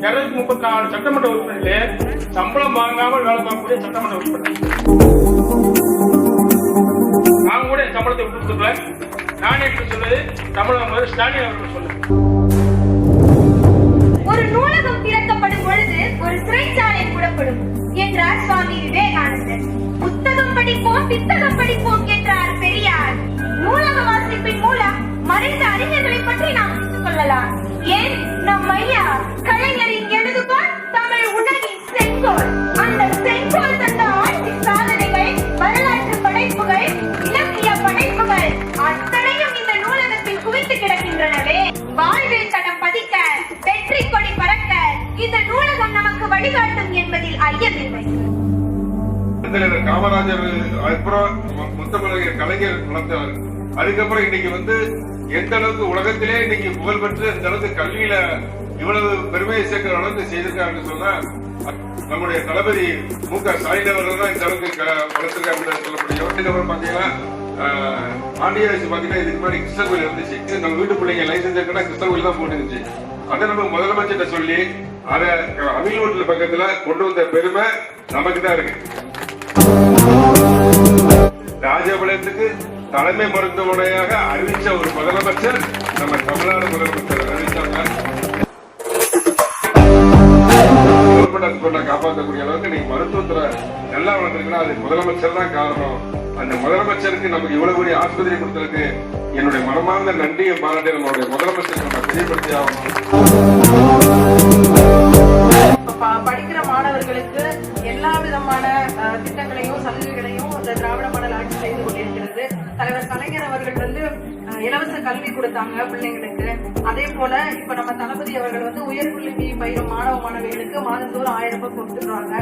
இருநூத்தி முப்பத்தி நாலு சட்டமன்ற உறுப்பினர்களே சம்பளம் வாங்காமல் வேலை பார்க்கக்கூடிய சட்டமன்ற உறுப்பினர். நான் கூட சம்பளத்தை கொடுத்துருவேன் கொடுக்கல நானே இப்படி சொல்றது தமிழக முதல்வர் ஸ்டாலின் அவர்கள் சொன்னார் ஒரு நூலகம் திறக்கப்படும் பொழுது ஒரு சிறைச்சாலை கூடப்படும் என்றார் சுவாமி விவேகானந்தர். புத்தகம் படிப்போம் புத்தகம் படிப்போம் மூலம் அறிஞர்களை பற்றி நாம் அறிந்து கொள்ளலாம். ஏன்? நம் ஐயா கலைஞரின் எழுதுகோள் தமிழ் உலகின் செங்கோல். அந்த செங்கோல் தந்த ஆட்சி சாதனைகள் வரலாற்று படைப்புகள் இலக்கிய படைப்புகள் அத்தனையும் இந்த நூலகத்தில் குவித்து கிடக்கின்றனவே. வாழ்வில் தடம் பதிக்க வெற்றி கொடி பறக்க இந்த நூலகம் நமக்கு வழிகாட்டும் என்பதில் ஐயமில்லை. காமராஜர் அப்புறம் முத்தமிழக கலைஞர் வளர்த்தவர் அதுக்கப்புறம் இன்னைக்கு வந்து எந்த அளவுக்கு உலகத்திலே இன்னைக்கு புகழ் பெற்று இந்த அளவுக்கு கல்வியில இவ்வளவு பெருமையை சேர்க்கிற அளவுக்கு செய்திருக்காங்கன்னு சொன்னா நம்முடைய தளபதி மு க ஸ்டாலின் அவர்கள் தான் இந்த அளவுக்கு க- சொல்ல முடியும் பாத்தீங்கன்னா ஆஹ், ஆண்டியாச்சு பாத்தீங்கன்னா இதுக்கு முன்னாடி கிருஷ்ண கோயில் இருந்துச்சு. நம்ம வீட்டு பிள்ளைங்க லைசன்ஸ் இருக்குன்னா கிருஷ்ண கோயில் தான் போட்டுருந்துச்சு. அதை நம்ம முதலமைச்சர்கிட்ட சொல்லி அதை அவிலூட்டில் பக்கத்துல கொண்டு வந்த பெருமை நமக்கு தான் இருக்கு. ராஜபாளையத்துக்கு தலைமை மருத்துவமனையாக அறிவிச்ச ஒரு முதலமைச்சர் நம்ம தமிழ்நாடு முதலமைச்சர் அறிவிச்சாங்க காப்பாற்றக்கூடிய அளவுக்கு நீங்க மருத்துவத்துல நல்லா வளர்ந்துருக்குன்னா அது முதலமைச்சர் தான் காரணம். அந்த முதலமைச்சருக்கு நமக்கு இவ்வளவு பெரிய ஆஸ்பத்திரி கொடுத்ததுக்கு என்னுடைய மனமார்ந்த நன்றியும் பாராட்டி நம்மளுடைய முதலமைச்சருக்கு நம்ம தெரியப்படுத்தி ஆகணும். படிக்கிற மாணவர்களுக்கு எல்லா விதமான திட்டங்களையும் சலுகைகளையும் அஹ், கல்வி கொடுத்தாங்க பிள்ளைங்களுக்கு. அதே போல இப்ப நம்ம தளபதி அவர்கள் வந்து உயர்கல்வி பயிரும் மாணவ மாணவிகளுக்கு மாதந்தோறும் ஆயிரம் ரூபாய் கொடுத்துடுறாங்க.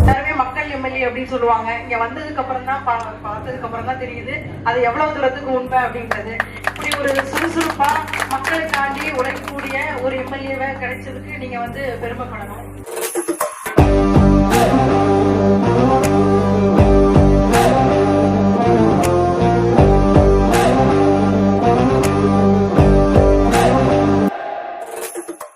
எல்லாருமே மக்கள் எம்எல்ஏ அப்படின்னு சொல்லுவாங்க. இங்க வந்ததுக்கு அப்புறம் தான் பார்த்ததுக்கு அப்புறம் தான் தெரியுது அது எவ்வளவு தூரத்துக்கு உண்மை அப்படின்றது. இப்படி ஒரு சுறுசுறுப்பா மக்களுக்காண்டி உழைக்கக்கூடிய ஒரு எம்எல்ஏவை கிடைச்சதுக்கு நீங்க வந்து பெருமைப்படணும்.